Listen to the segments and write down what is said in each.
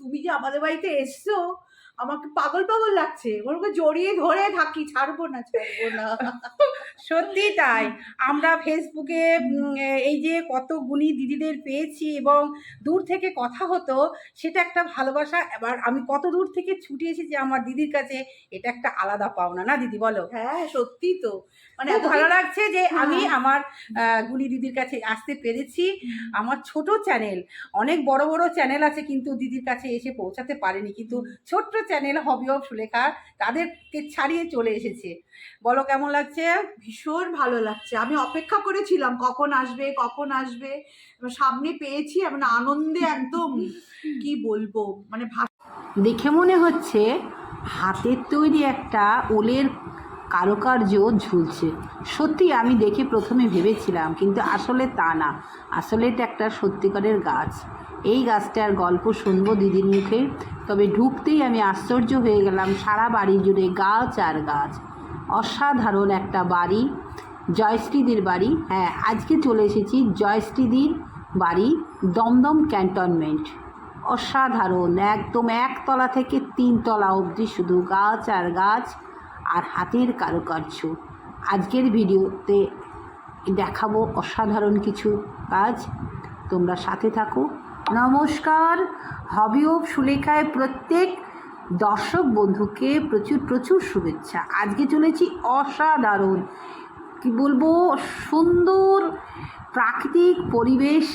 তুমি যে আমাদের বাড়িতে এসছো আমাকে পাগল পাগল লাগছে। ওরকে জড়িয়ে ধরে থাকি ছাড়বো না ছাড়বো না। সত্যি তাই। আমরা ফেসবুকে এই যে কত গুণী দিদিদের পেয়েছি এবং দূর থেকে কথা হতো সেটা একটা ভালোবাসা। এবার আমি কত দূর থেকে ছুটে এসেছি আমার দিদির কাছে এটা একটা আলাদা পাওনা। না দিদি বলো? হ্যাঁ সত্যি তো। মানে এতদিন- ভালো লাগছে যে আমি হ্যাঁ। আমার গুণী দিদির কাছে আসতে পেরেছি। আমার ছোট চ্যানেল অনেক বড় বড় চ্যানেল আছে কিন্তু দিদির কাছে এসে পৌঁছাতে পারেনি। কিন্তু ছোট্ট চ্যানেল হবি অফ সুলেখা তাদেরকে ছাড়িয়ে চলে এসেছে। বলো কেমন লাগছে? ভীষণ ভালো লাগছে। আমি অপেক্ষা করেছিলাম কখন আসবে কখন আসবে? সামনে পেয়েছি মানে আনন্দে একদম কি বলব? মানে দেখে মনে হচ্ছে হাতের তৈরি একটা ওলের কারুকার্য ঝুলছে। সত্যি আমি দেখে প্রথমে ভেবেছিলাম, কিন্তু আসলে তা না। আসলে এটা একটা সত্যিকারের গাছ। এই গাছটার গল্প শুনব দিদির মুখে। তবে ঢুকতেই আমি আশ্চর্য হয়ে গেলাম সারা বাড়ি জুড়ে গাছ আর গাছ। অসাধারণ একটা বাড়ি। জয়শ্রীদির বাড়ি। হ্যাঁ আজকে চলে এসেছি জয়শ্রীদির বাড়ি, দমদম ক্যান্টনমেন্ট। অসাধারণ, একদম একতলা থেকে তিনতলা অবধি শুধু গাছ আর গাছ। আর হাতের কারুকার্য। আজকের ভিডিওতে দেখাবো অসাধারণ কিছু কাজ। তোমরা সাথে থাকো। নমস্কার। হবি অফ সুলেখায় প্রত্যেক দর্শক বন্ধুকে প্রচুর প্রচুর শুভেচ্ছা। আজকে চলেছি অসাধারণ, কি বলব, সুন্দর প্রাকৃতিক পরিবেশ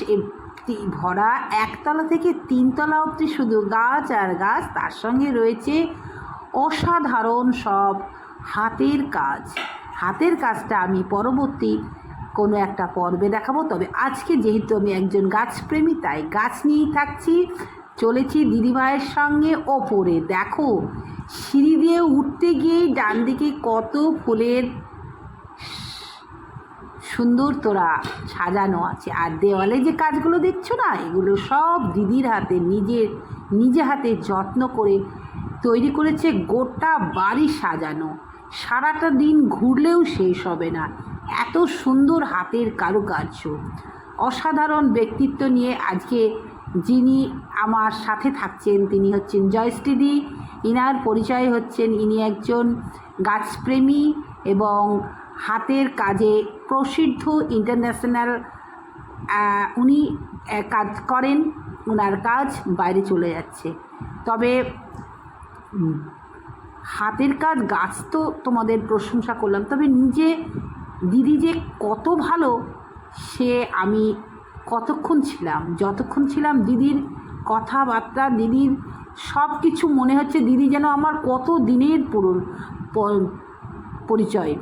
ভরা একতলা থেকে তিনতলা অবধি শুধু গাছ আর গাছ। তার সঙ্গে রয়েছে অসাধারণ সব হাতের কাজ। হাতের কাজটা আমি পরবর্তী কোনো একটা পর্বে দেখাবো। তবে আজকে যেহেতু আমি একজন গাছপ্রেমী, তাই গাছ নিয়েই থাকছি। চলেছি দিদিভাইয়ের সঙ্গে ওপরে। দেখো, সিঁড়ি দিয়ে উঠতে গিয়েই ডান দিকে কত ফুলের সুন্দর তোরা সাজানো আছে। আর দেওয়ালে যে কাজগুলো দেখছ না, এগুলো সব দিদির হাতে, নিজের, নিজে হাতে যত্ন করে তৈরি করেছে গোটা বাড়ি সাজানো। সারাটা দিন ঘুরলেও শেষ হবে না। এত সুন্দর হাতের কারুকার্য। অসাধারণ ব্যক্তিত্ব নিয়ে আজকে যিনি আমার সাথে থাকছেন, তিনি হচ্ছেন জয়শ্রীদি। ইনার পরিচয় হচ্ছেন ইনি একজন গাছপ্রেমী এবং হাতের কাজে প্রসিদ্ধ ইন্টারন্যাশনাল উনি কাজ করেন ওনার কাজ বাইরে চলে যাচ্ছে। তবে হাতের কাজ, গাছ তো তোমাদের প্রশংসা করলাম। তবে নিজে, দিদি যে কত ভালো, সে আমি কতক্ষণ ছিলাম, যতক্ষণ ছিলাম দিদির কথাবার্তা, দিদির সব কিছু মনে হচ্ছে দিদি যেন আমার কত দিনের পুরো, পরিচয়।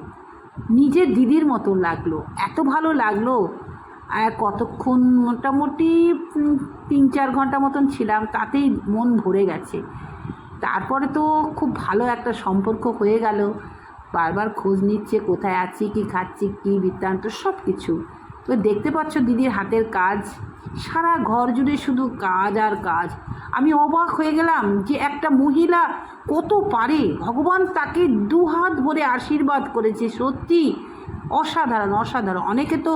নিজের দিদির মতো লাগল, এত ভালো লাগল, আর কতক্ষণ মোটামুটি তিন, চার ঘণ্টা মতন ছিলাম, তাতেই মন ভরে গেছে। তারপরে তো খুব ভালো একটা সম্পর্ক হয়ে গেল। বারবার খোঁজ নিচ্ছে, কোথায় আছি, কি খাচ্ছি, কি বৃত্তান্ত সব কিছু তো দেখতে পাচ্ছ দিদির হাতের কাজ। সারা ঘর জুড়ে শুধু কাজ আর কাজ। আমি অবাক হয়ে গেলাম যে একটা মহিলা কত পারে। ভগবান তাকে দু হাত ভরে আশীর্বাদ করেছে, সত্যি। অসাধারণ অসাধারণ। অনেকে তো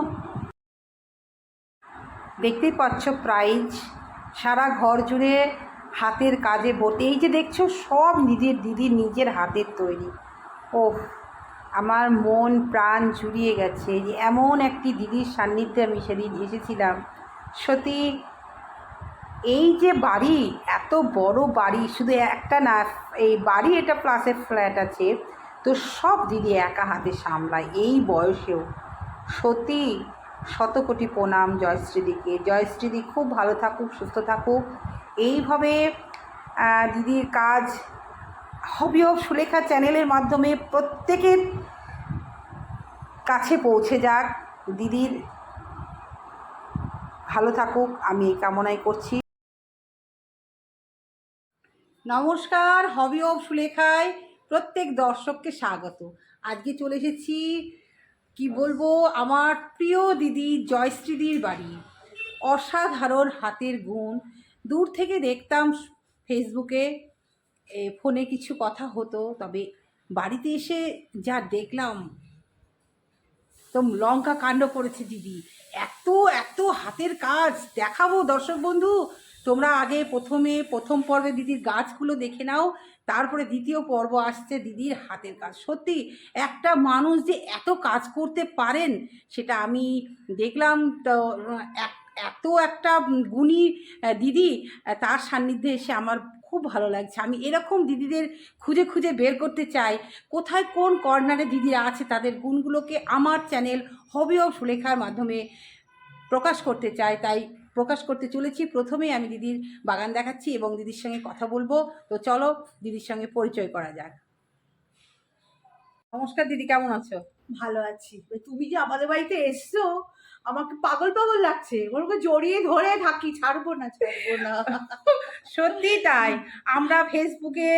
দেখতেই পাচ্ছ প্রাইজ সারা ঘর জুড়ে হাতের কাজে ভর্তি এই যে দেখছ, সব নিজের দিদির নিজের হাতের তৈরি। ও আমার মন প্রাণ জুড়িয়ে গেছে। যে এমন একটি দিদির সান্নিধ্যে আমি সেদিন এসেছিলাম। সত্যি, এই যে বাড়ি, এত বড় বাড়ি, শুধু একটা না, এই বাড়ি এটা প্লাসের ফ্ল্যাট আছে। তো সব দিদি একা হাতে সামলায় এই বয়সেও। সত্যি শত কোটি প্রণাম জয়শ্রীদিকে। জয়শ্রীদি খুব ভালো থাকুক, সুস্থ থাকুক। এইভাবে দিদির কাজ হবি অফ সুলেখা চ্যানেলের মাধ্যমে প্রত্যেকের কাছে পৌঁছে যাক। দিদির ভালো থাকুক, আমি এই কামনাই করছি। নমস্কার হবি অফ সুলেখায় প্রত্যেক দর্শককে স্বাগত। আজকে চলে এসেছি, কি বলব, আমার প্রিয় দিদি জয়শ্রীদির বাড়ি। অসাধারণ হাতের গুণ দূর থেকে দেখতাম ফেসবুকে ফোনে কিছু কথা হতো, তবে বাড়িতে এসে যা দেখলাম, তো লঙ্কা কাণ্ড করেছে দিদি। এত এত হাতের কাজ, দেখাবো দর্শক বন্ধু, তোমরা আগে প্রথমে, প্রথম পর্বে দিদির গাছগুলো দেখে নাও, তারপরে দ্বিতীয় পর্ব আসছে দিদির হাতের কাজ। সত্যি, একটা মানুষ যে এত কাজ করতে পারেন, সেটা আমি দেখলাম, তো, এক- এত একটা গুণী দিদি তার সান্নিধ্যে এসে আমার খুব ভালো লাগছে। আমি এরকম দিদিদের খুঁজে খুঁজে বের করতে চাই। কোথায় কোন কর্নারে দিদিরা আছে, তাদের গুণগুলোকে আমার চ্যানেল হবি অফ সুলেখার মাধ্যমে প্রকাশ করতে চাই। তাই প্রকাশ করতে চলেছি। প্রথমেই আমি দিদির বাগান দেখাচ্ছি এবং দিদির সঙ্গে কথা বলব। তো চলো, দিদির সঙ্গে পরিচয় করা যাক। নমস্কার দিদি, কেমন আছো? ভালো আছি। তুমি যে আমাদের বাড়িতে এসছো আমাকে পাগল পাগল লাগছে। ওরকে জড়িয়ে ধরে থাকি ছাড়বো না ছাড়বো না। সত্যি তাই। আমরা ফেসবুকে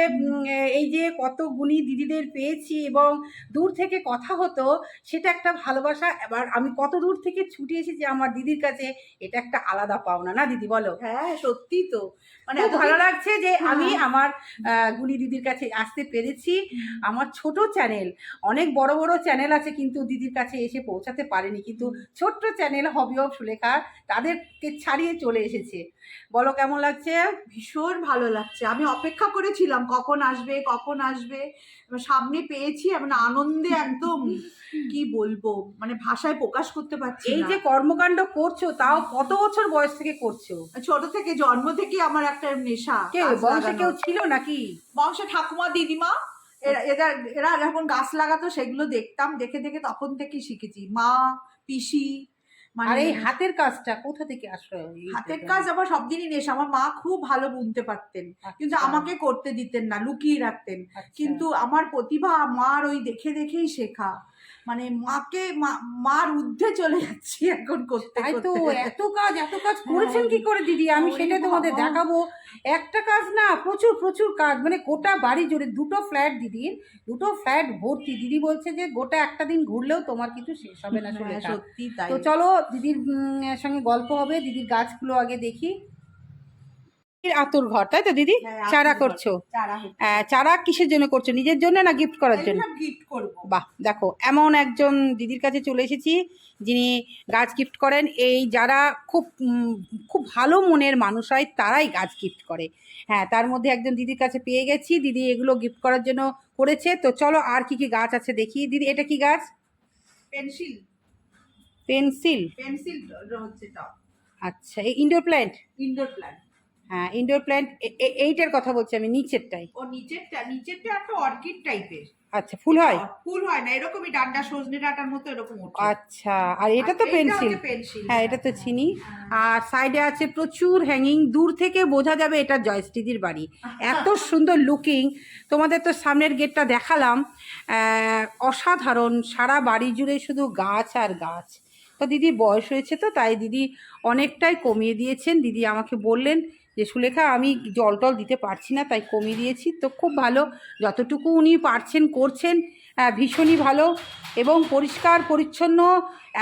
এই যে কত গুণী দিদিদের পেয়েছি এবং দূর থেকে কথা হতো সেটা একটা ভালোবাসা। এবার আমি কত দূর থেকে ছুটে এসেছি আমার দিদির কাছে এটা একটা আলাদা পাওনা। না দিদি বলো? হ্যাঁ সত্যি তো। মানে ভালো লাগছে যে হ্যাঁ। আমি আমার গুণী দিদির কাছে আসতে পেরেছি। আমার ছোট চ্যানেল অনেক বড় বড় চ্যানেল আছে কিন্তু দিদির কাছে এসে পৌঁছাতে পারেনি। কিন্তু ছোট্ট চ্যানেল হবি অফ সুলেখা তাদেরকে ছাড়িয়ে চলে এসেছে। বলো কেমন লাগছে? ভীষণ ভালো লাগছে। আমি অপেক্ষা করেছিলাম কখন আসবে কখন আসবে? সামনে পেয়েছি মানে আনন্দে একদম কি বলব? মানে ভাষায় প্রকাশ করতে পারছি এই যে কর্মকাণ্ড করছ তাও কত বছর বয়স থেকে করছ? ছোট থেকে জন্ম থেকে আমার একটা নেশা কেউ বংশে কেউ ছিল নাকি? বংশে ঠাকুমা দিদিমা এরা এরা এরা যখন গাছ লাগাতো সেগুলো দেখতাম দেখে দেখে তখন থেকেই শিখেছি। মা পিসি আর এই হাতের কাজটা কোথা থেকে আসলো হাতের কাজ আমার সব দিনই নেশা। আমার মা খুব ভালো বুনতে পারতেন কিন্তু আচ্ছা, আমাকে করতে দিতেন না লুকিয়ে রাখতেন। আচ্ছা। কিন্তু আমার প্রতিভা মার ওই দেখে দেখেই শেখা। মানে মাকে মার ঊর্ধ্বে চলে যাচ্ছি এখন করতে তাই তো এত কাজ এত কাজ করেছেন কি করে দিদি? আমি সেটা তোমাদের দেখাবো। একটা কাজ না প্রচুর প্রচুর কাজ মানে গোটা বাড়ি জুড়ে দুটো ফ্ল্যাট দিদির দুটো ফ্ল্যাট ভর্তি। দিদি বলছে যে গোটা একটা দিন ঘুরলেও তোমার কিছু শেষ হবে না হ্যাঁ, সত্যি তাই। তো চলো দিদির সঙ্গে গল্প হবে দিদির গাছগুলো আগে দেখি। আতুর ঘর তাই তো দিদি? হ্যাঁ, চারা করছ? চারা চারা কিসের জন্য করছ? নিজের জন্য না গিফট করার জন্য? বাহ দেখো এমন একজন দিদির কাছে চলে এসেছি যিনি গাছ গিফট করেন। এই যারা খুব খুব ভালো মনের মানুষ হয় তারাই গাছ গিফট করে। হ্যাঁ তার মধ্যে একজন দিদির কাছে পেয়ে গেছি। দিদি এগুলো গিফট করার জন্য করেছে। তো চলো আর কি কি গাছ আছে দেখি। দিদি এটা কি গাছ? পেন্সিল। পেন্সিল? পেন্সিল হচ্ছে আচ্ছা এই ইনডোর প্ল্যান্ট ইনডোর প্ল্যান্ট হ্যাঁ ইনডোর প্ল্যান্ট এইটার কথা বলছি আমি নিচেরটাই। ও নিচেরটা নিচেরটা একটা অর্কিড টাইপের আচ্ছা ফুল হয়? ফুল হয় না এরকমই ডান্ডা সজনে ডাঁটার মতো এরকম আচ্ছা আর এটা তো পেন্সিল হ্যাঁ এটা তো চিনি। আর সাইডে আছে প্রচুর হ্যাঙ্গিং দূর থেকে বোঝা যাবে এটা জয়শ্রীদির বাড়ি। এত সুন্দর লুকিং তোমাদের তো সামনের গেটটা দেখালাম। অসাধারণ সারা বাড়ি জুড়ে শুধু গাছ আর গাছ। তো দিদির বয়স হয়েছে তো তাই দিদি অনেকটাই কমিয়ে দিয়েছেন। দিদি আমাকে বললেন যে সুলেখা আমি জল টল দিতে পারছি না তাই কমিয়ে দিয়েছি। তো খুব ভালো যতটুকু উনি পারছেন করছেন ভীষণই ভালো এবং পরিষ্কার পরিচ্ছন্ন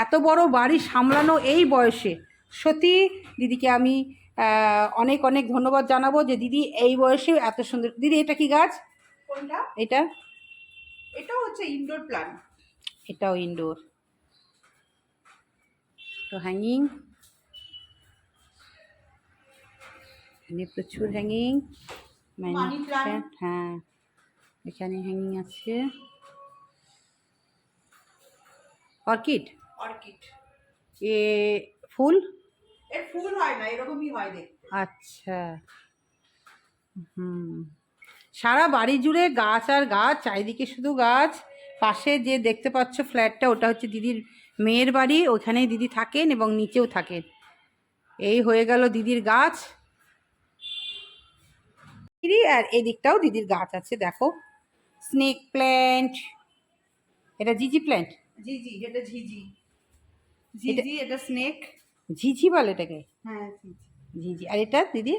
এত বড় বাড়ি সামলানো এই বয়সে। সত্যি দিদিকে আমি অনেক অনেক ধন্যবাদ জানাব যে দিদি এই বয়সে এত সুন্দর দিদি এটা কি গাছ? কোনটা? এটা? এটা হচ্ছে ইনডোর প্ল্যান্ট এটাও ইনডোর তো হ্যাঙ্গিং এখানে প্রচুর হ্যাঙ্গিং হ্যাঁ। এখানে হ্যাঙ্গিং আছে। অর্কিড? অর্কিড। এ ফুল? এর ফুল হয় না এরকমই হয় দেখতে। আচ্ছা। হুম। সারা বাড়ি জুড়ে গাছ আর গাছ চারিদিকে শুধু গাছ। পাশে যে দেখতে পাচ্ছ ফ্ল্যাটটা ওটা হচ্ছে দিদির মেয়ের বাড়ি। ওখানেই দিদি থাকেন এবং নিচেও থাকেন। এই হয়ে গেল দিদির গাছ। দিদি আর এদিকটাও দিদির গাছ আছে দেখো। স্নেক প্ল্যান্ট এটা জিজি প্ল্যান্ট ঝিঝি এটা ঝিঝি ঝিঝি এটা স্নেক ঝিঝি বলে এটাকে? হ্যাঁ ঝিঝি আর এটা দিদি?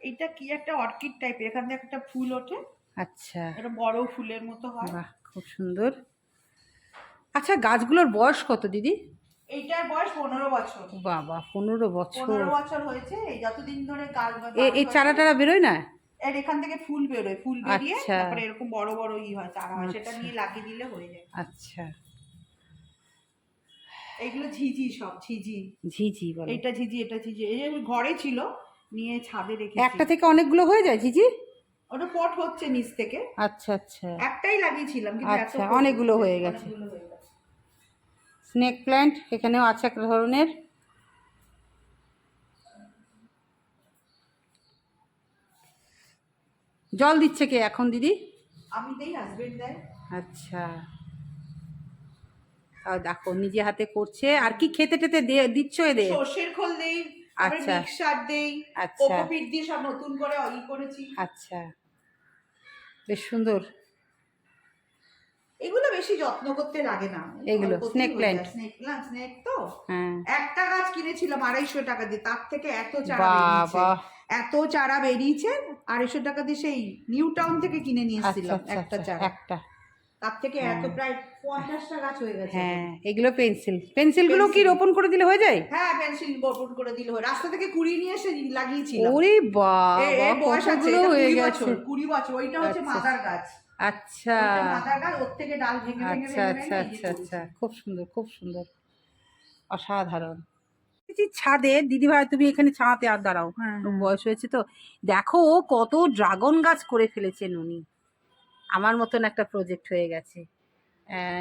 এটা কি একটা অর্কিড টাইপের এখান থেকে একটা ফুল ওঠে। আচ্ছা। এটা বড় ফুলের মতো হয়। বাহ খুব সুন্দর। আচ্ছা গাছগুলোর বয়স কত দিদি? এইটার বয়স পনেরো বছর। বাবা পনেরো বছর। পনেরো বছর হয়েছে যতদিন ধরে গাছ এই চারা টারা বেরোয় না? এর এখান থেকে ফুল বেরোয় ফুল বেরিয়ে আচ্ছা। তারপরে এরকম বড় বড় ই হয় চারা হয় সেটা আচ্ছা। নিয়ে লাগিয়ে দিলে হয়ে যায়। আচ্ছা। এইগুলো ঝিঝি সব ঝিঝি। ঝিঝি বলে। এটা ঝিঝি এটা ঝিঝি। এই যে ঘরে ছিল নিয়ে ছাদে রেখে একটা থেকে অনেকগুলো হয়ে যায় ঝিঝি? ওটা পট হচ্ছে নিচ থেকে। আচ্ছা আচ্ছা। একটাই লাগিয়েছিলাম কিন্তু এত আচ্ছা। অনেকগুলো হয়ে গেছে। স্নেক প্ল্যান্ট এখানেও আছে এক ধরনের। জল দিচ্ছে কে এখন দিদি? আমি দেই হাজবেন্ড দেয়। আচ্ছা। তাও দেখো নিজে হাতে করছে। আর কি খেতে টেতে দিচ্ছ এদের? সর্ষের খোল দেই আচ্ছা। মিক্সার দেই আচ্ছা। কোকোপিট দিয়ে সব নতুন করে করেছি। আচ্ছা। বেশ সুন্দর। এগুলো বেশি যত্ন করতে লাগে না। এগুলো, snake plant। Snake plant snake তো। হ্যাঁ। একটা গাছ কিনেছিলাম আড়াইশো টাকা দিয়ে তার থেকে এত চারা বাবা এত চারা বেরিয়েছে আড়াইশো টাকা দিয়ে সেই নিউ টাউন থেকে কিনে নিয়ে আচ্ছা এসেছিলাম আচ্ছা একটা আচ্ছা, চারা। একটা। তার থেকে এত প্রায় পঞ্চাশটা গাছ হয়ে গেছে। হ্যাঁ এগুলো পেন্সিল। পেন্সিলগুলো কি। রোপণ করে দিলে হয়ে যায়? হ্যাঁ পেন্সিল বপন করে দিল রাস্তা থেকে কুড়িয়ে নিয়ে এসে লাগিয়েছিলাম ওরে বাবা বয়স আছে হয়ে গেছে। কুড়ি বছর ওইটা হচ্ছে আচ্ছা। মাদার গাছ। আচ্ছা। মাদার গাছ ওর থেকে ডাল ভেঙে ভেঙে আচ্ছা আচ্ছা আচ্ছা আচ্ছা। খুব সুন্দর খুব সুন্দর। অসাধারণ। ছাদে দিদিভাই তুমি এখানে ছাঁতে আর দাঁড়াও। হ্যাঁ, বয়স হয়েছে তো। দেখো কত ড্রাগন গাছ করে ফেলেছেন উনি। আমার মতন একটা প্রজেক্ট হয়ে গেছে।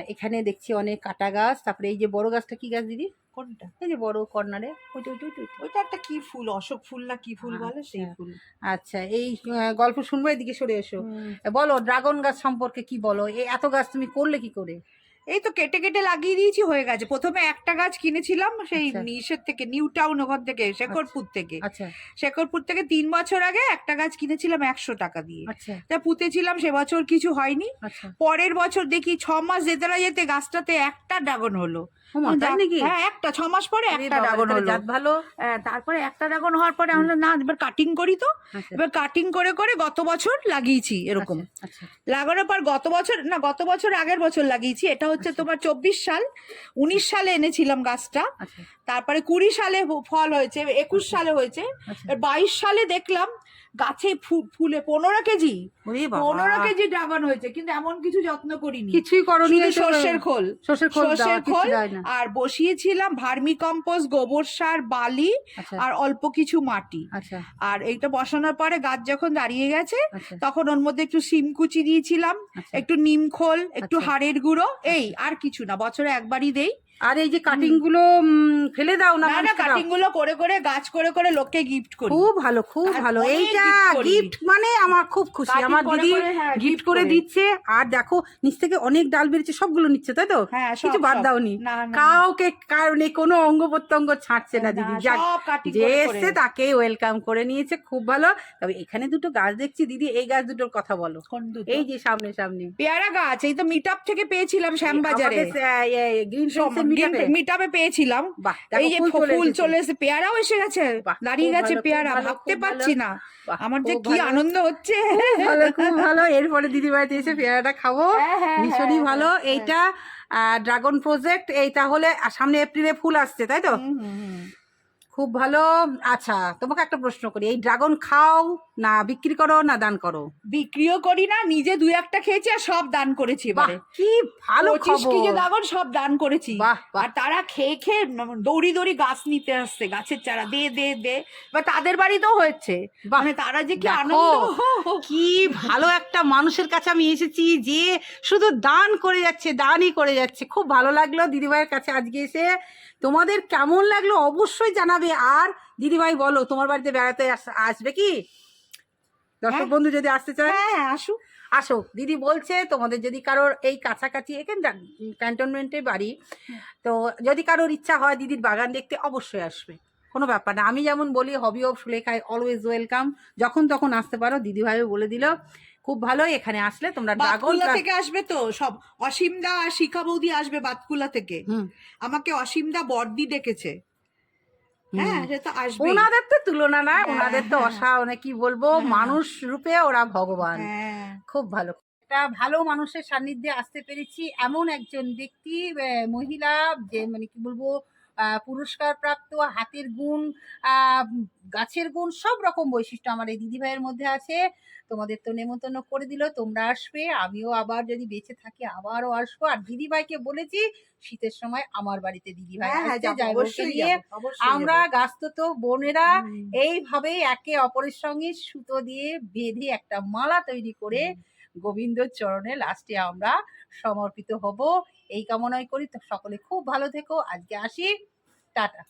এখানে দেখছি অনেক কাটা গাছ। তারপরে এই যে বড় গাছটা কি গাছ দিদি? কোনটা? এই যে বড় কর্নারে। ওইটা ওইটা ওইটা ওইটা। ওইটা একটা কি ফুল? অশোক ফুল না কি ফুল বলে? সেই আচ্ছা। ফুল। আচ্ছা এই গল্প শুনব এদিকে সরে এসো। বলো ড্রাগন গাছ সম্পর্কে কি বলো? এই এত গাছ তুমি করলে কি করে? এই তো কেটে কেটে লাগিয়ে দিয়েছি হয়ে গেছে। প্রথমে একটা গাছ কিনেছিলাম সেই আচ্ছা। নিশের থেকে নিউ টাউন ওখান থেকে শেখরপুর থেকে। আচ্ছা। শেখরপুর থেকে তিন বছর আগে একটা গাছ কিনেছিলাম একশো টাকা দিয়ে। আচ্ছা। তা পুঁতেছিলাম সে বছর কিছু হয়নি। আচ্ছা। পরের বছর দেখি ছ মাস যেতে না যেতে গাছটাতে একটা ড্রাগন হলো। তাই নাকি? হ্যাঁ একটা ছ মাস পরে একটা ড্রাগন হলো। ভালো। হ্যাঁ, তারপরে একটা ড্রাগন হওয়ার পরে আমরা না এবার কাটিং করি তো। আচ্ছা, এবার কাটিং করে করে গত বছর লাগিয়েছি এরকম। আচ্ছা, আচ্ছা। লাগানোর পর গত বছর না গত বছর আগের বছর লাগিয়েছি। এটা হচ্ছে তোমার চব্বিশ সাল উনিশ সালে এনেছিলাম গাছটা। তারপরে কুড়ি সালে ফল হয়েছে একুশ সালে হয়েছে। বাইশ সালে দেখলাম গাছে ফুলে পনেরো কেজি পনেরো কেজি ড্রাগন হয়েছে কিন্তু এমন কিছু যত্ন করিনি। কিছুই করনি সর্ষের খোল। সর্ষের খোল সর্ষের খোল আর বসিয়েছিলাম ভার্মি কম্পোস্ট গোবর সার বালি আচ্ছা। আর অল্প কিছু মাটি। আচ্ছা। আর এইটা বসানোর পরে গাছ যখন দাঁড়িয়ে গেছে আচ্ছা। তখন ওর মধ্যে একটু সিম কুচি দিয়েছিলাম। একটু নিম খোল একটু। হাড়ের গুঁড়ো এই আর কিছু না বছরে একবারই দেই। আর এই যে কাটিংগুলো ফেলে দাও না না? কাটিংগুলো করে করে গাছ করে করে লোককে গিফট করি। খুব ভালো খুব ভালো। এইটা গিফট মানে আমার খুব খুশি। আমার দিদি হ্যাঁ, গিফট করে করে। দিচ্ছে। আর দেখো নিচ থেকে অনেক ডাল বেরিয়েছে সবগুলো নিচ্ছে তাই তো? হ্যাঁ কিছু বাদ। দাওনি। কাউকে কারণে কোনো অঙ্গ প্রত্যঙ্গ ছাড়ছে না দিদি। যাক যে এসছে তাকে ওয়েলকাম করে নিয়েছে খুব ভালো। তবে এখানে দুটো গাছ দেখছি দিদি এই গাছ দুটোর কথা বলো। এই যে সামনে সামনে। পেয়ারা গাছ এই তো মিট থেকে পেয়েছিলাম শ্যামবাজারে। গ্রিন মিট আপে পেয়েছিলাম। এই যে ফুল চলে এসে পেয়ারাও এসে গেছে। দাঁড়িয়ে গেছে পেয়ারা ভাবতে পারছি না। আমার যে কি আনন্দ হচ্ছে। ভালো খুব ভালো। এরপরে দিদি বাড়িতে এসে পেয়ারাটা খাব। হ্যাঁ, হ্যাঁ, ভীষণই হ্যাঁ, ভালো। এইটা ড্রাগন প্রজেক্ট এই তাহলে সামনে এপ্রিলে ফুল আসছে তাই তো। খুব ভালো। আচ্ছা তোমাকে একটা প্রশ্ন করি। এই ড্রাগন খাও না বিক্রি করো না দান করো। বিক্রিও করি না নিজে দুই একটা খেয়েছি আর সব দান করেছি এবারে। কি ভালো পঁচিশ কেজি দাগন সব দান করেছি। আর তারা খেয়ে খেয়ে দৌড়ি দৌড়ি গাছ নিতে আসছে গাছের চারা দে দে দে। বা তাদের বাড়িতেও হয়েছে। মানে তারা যে কি আনন্দ। কি ভালো একটা মানুষের কাছে আমি এসেছি যে শুধু দান করে যাচ্ছে দানই করে যাচ্ছে। খুব ভালো লাগল দিদিভাইয়ের কাছে আজকে এসে। তোমাদের কেমন লাগল অবশ্যই জানাবে। আর দিদিভাই বলো তোমার বাড়িতে বেড়াতে আস- আসবে কি? দর্শক হ্যাঁ। বন্ধু যদি আসতে চায় হ্যাঁ হ্যাঁ আসুক। আসো। দিদি বলছে তোমাদের যদি কারোর এই কাছাকাছি এখানে ক্যান্টনমেন্টে বাড়ি তো যদি কারোর ইচ্ছা হয় দিদির বাগান দেখতে অবশ্যই আসবে। কোনো ব্যাপার না। আমি যেমন বলি হবি অফ সুলেখায় অলওয়েজ ওয়েলকাম যখন তখন আসতে পারো। দিদিভাইও বলে দিল খুব ভালো এখানে আসলে তোমরা বাতকুলা থেকে আসবে তো? সব অসীম দা আর শিখা বৌদি আসবে বাতকুলা থেকে। আমাকে অসীম দা বর্দি ডেকেছে। হ্যাঁ সে তো আসবে ওনাদের তো তুলনা না হ্যাঁ, ওনাদের তো হ্যাঁ। অসা মানে কি বলব হ্যাঁ। মানুষ রূপে ওরা ভগবান। খুব ভালো। একটা ভালো মানুষের সান্নিধ্যে আসতে পেরেছি এমন একজন ব্যক্তি মহিলা যে মানে কি বলব পুরস্কারপ্রাপ্ত হাতের গুণ আহ, গাছের গুণ সব রকম বৈশিষ্ট্য আমার এই দিদিভাইয়ের মধ্যে আছে। তোমাদের তো নেমন্তন্ন করে দিল তোমরা আসবে আমিও আবার যদি বেঁচে থাকি আবারও আসব। আর দিদিভাইকে বলেছি শীতের সময় আমার বাড়িতে দিদিভাই হ্যাঁ হ্যাঁ আমরা যাব। গাছতো বোনেরা হুম। এইভাবেই একে অপরের সঙ্গে সুতো দিয়ে বেঁধে একটা মালা তৈরি করে গোবিন্দর চরণে লাস্টে আমরা সমর্পিত হব। এই কামনাই করি তো সকলে খুব ভালো থেকো। আজকে আসি। Tata.